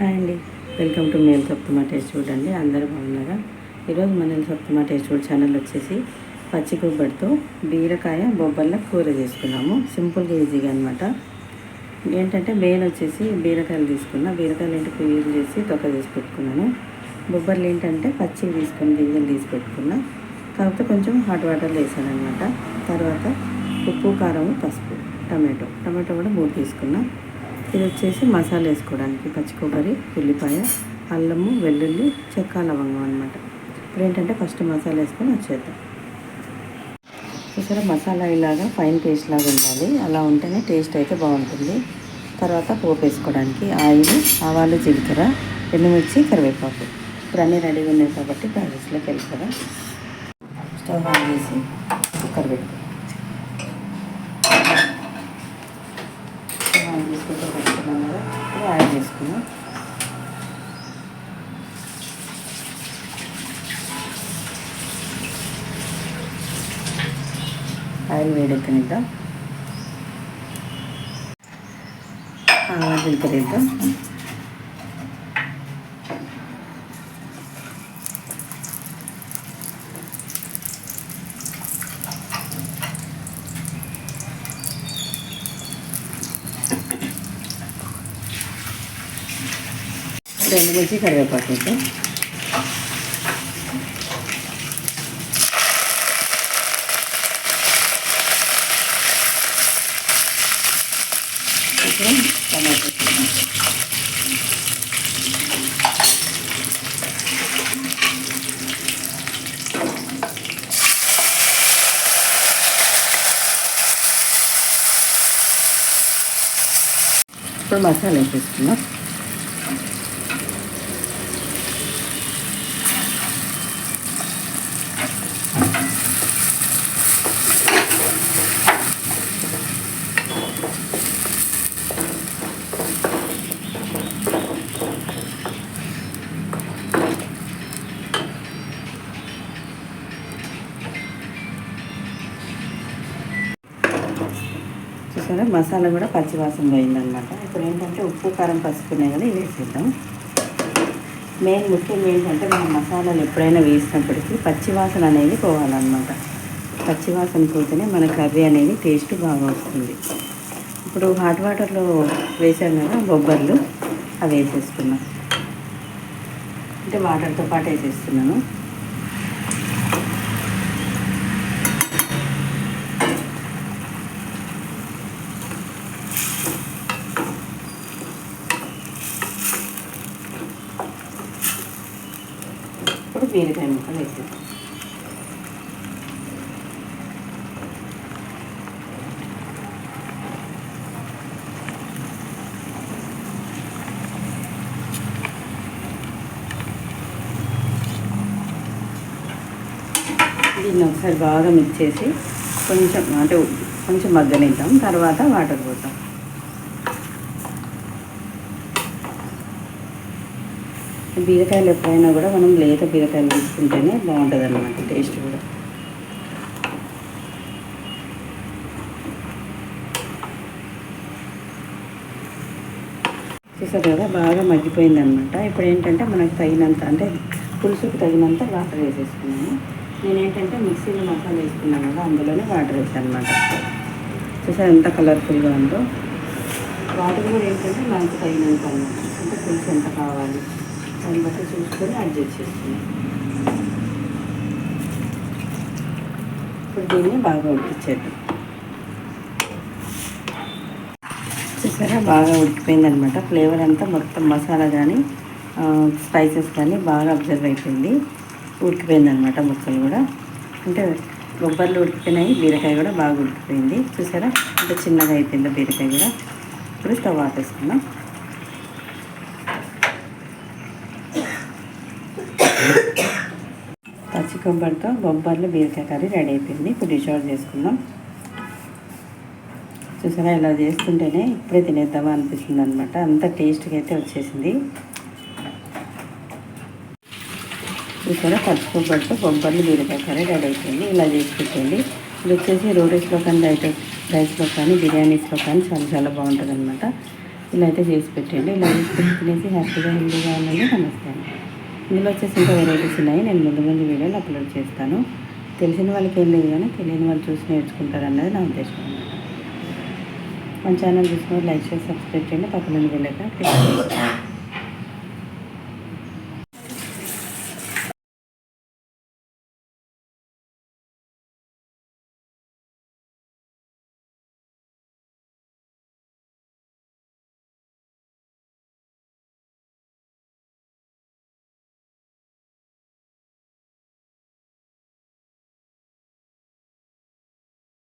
Hi అండి. Welcome to మేల్ సప్తమా టేస్ట్ ఫుడ్ అండి. అందరూ బాగున్నారా? ఈరోజు మన సప్తమా టేస్ట్ ఫుడ్ ఛానల్ వచ్చేసి పచ్చి కొబ్బరితో బీరకాయ బొబ్బర్ల కూర చేసుకున్నాము. సింపుల్గా ఈజీగా అనమాట ఏంటంటే మెయిన్ వచ్చేసి బీరకాయలు తీసుకున్నా. బీరకాయలు ఏంటి? పూజలు చేసి తొక్క చేసి పెట్టుకున్నాను. బొబ్బర్లు ఏంటంటే పచ్చివి తీసుకొని గింజలు తీసి పెట్టుకున్నా. కాకపోతే కొంచెం హాట్ వాటర్లో వేసాను అనమాట తర్వాత ఉప్పు కారం పసుపు టమాటో. టమాటో కూడా మూడు తీసుకున్నా. ఇది వచ్చేసి మసాలా వేసుకోవడానికి పచ్చి కొబ్బరి ఉల్లిపాయ అల్లము వెల్లుల్లి చెక్క లవంగం అనమాట ఇప్పుడు ఏంటంటే ఫస్ట్ మసాలా వేసుకొని వచ్చేద్దాం. చూసారా మసాలా ఇలాగా ఫైన్ పేస్ట్ లాగా ఉండాలి. అలా ఉంటేనే టేస్ట్ అయితే బాగుంటుంది. తర్వాత పోపు వేసుకోవడానికి ఆయిల్ ఆవాలు జీలకర్ర ఎండుమిర్చి కరివేపాకు. ఇప్పుడు అన్నీ రెడీగా ఉన్నాయి కాబట్టి ప్రాసెస్లోకి కదా స్టవ్ ఆన్ చేసి కుక్కర్ పెట్టుకున్నాం కదా యాడ్ చేసుకున్నాం ఆయిల్ వేడెక్కనిద్దాం. ఆవాలు జీలకర్ర వేద్దాం. రెండు మిర్చి కరివేపాకు వేద్దాం టమాటో వేద్దాం. ఇప్పుడు మసాలా వేసేసుకున్నాం చూసారా? మసాలా కూడా పచ్చివాసన పోయిందనమాట ఇప్పుడు ఏంటంటే ఉప్పు కారం పసుపు ఉన్నాయి కదా ఇవి వేసేద్దాం. మెయిన్ ముఖ్యం ఏంటంటే మనం మసాలాలు ఎప్పుడైనా వేసినప్పటికీ పచ్చివాసన అనేది పోవాలన్నమాట. పచ్చివాసన పోతేనే మన కర్రీ అనేది టేస్ట్ బాగా వస్తుంది. ఇప్పుడు హాట్ వాటర్లో వేసాం కదా బొబ్బర్లు అవి వేసేసుకున్నాం. అంటే వాటర్తో పాటు వేసేస్తున్నాను. ఇప్పుడు బీరకాయ ముక్కలు వేసేద్దాం దీన్ని ఒకసారి బాగా మిక్స్ చేసి కొంచెం అంటే కొంచెం మగ్గనిద్దాం తర్వాత వాటర్ పోతాం బీరకాయలు ఎప్పుడైనా కూడా మనం లేత బీరకాయలు తీసుకుంటేనే బాగుంటుంది అన్నమాట టేస్ట్ కూడా. చూసారు కదా బాగా మగ్గిపోయింది అనమాట ఇప్పుడు ఏంటంటే మనకు తగినంత అంటే పులుసుకు తగినంత వాటర్ వేసేసుకున్నాను నేను ఏంటంటే మిక్సీలో మసాలా వేసుకున్నాను కదా అందులోనే వాటర్ వేసాను అనమాట చూసారు ఎంత కలర్ఫుల్గా ఉందో. వాటర్ కూడా ఏంటంటే మనకు తగినంత అనమాట అంటే పులుసు ఎంత కావాలి. దాన్ని బట్టి చూసుకొని అడ్జస్ట్ చేసుకున్నాం ఇప్పుడు దీన్ని బాగా ఉడికించేద్దాం చూసారా? బాగా ఉడికిపోయింది అనమాట ఫ్లేవర్ అంతా మొత్తం మసాలా కానీ స్పైసెస్ కానీ బాగా అబ్జర్వ్ అయిపోయింది. ఉడికిపోయింది అనమాట ముక్కలు కూడా. అంటే బొబ్బర్లు ఉడికిపోయినాయి బీరకాయ కూడా బాగా ఉడికిపోయింది. చూసారా? అంటే చిన్నగా అయిపోయింది బీరకాయ కూడా. ఇప్పుడు స్టవ్ ఆపేసుకున్నాం పచ్చి బొబ్బర్లు బీరకాయ కర్రీ రెడీ అయిపోయింది. ఇప్పుడు డిష్ అవుట్ చేసుకుందాం. చూసారా ఇలా చేస్తుంటేనే ఇప్పుడే తినేద్దామా అనిపిస్తుంది అనమాట అంత టేస్ట్గా అయితే వచ్చేసింది. చూసారా పచ్చి బొబ్బర్లు బీరకాయ కర్రీ రెడీ అయిపోయింది. ఇలా చేసి పెట్టండి ఇది వచ్చేసి రోటీస్లో కానీ రైట్ రైస్లో కానీ బిర్యానీస్లో కానీ చాలా చాలా బాగుంటుంది అనమాట ఇలా అయితే చేసి పెట్టండి ఇలా చేసి పెట్టుకునేసి హ్యాపీగా హెల్దీగా ఉండండి. నమస్తే అండి. ఇందులో వచ్చేసి ఇంకా వెరైటీస్ ఉన్నాయి. నేను ముందు ముందు వీడియోలు అప్లోడ్ చేస్తాను. తెలిసిన వాళ్ళకి ఏం లేదు కానీ తెలియని వాళ్ళు చూసి నేర్చుకుంటారు అన్నది నా ఉద్దేశం అన్నమాట. మన ఛానల్ చూసిన వాళ్ళు లైక్ చేసి సబ్స్క్రైబ్ చేయండి. పక్కన వెళ్ళాక క్లిక్ చేయండి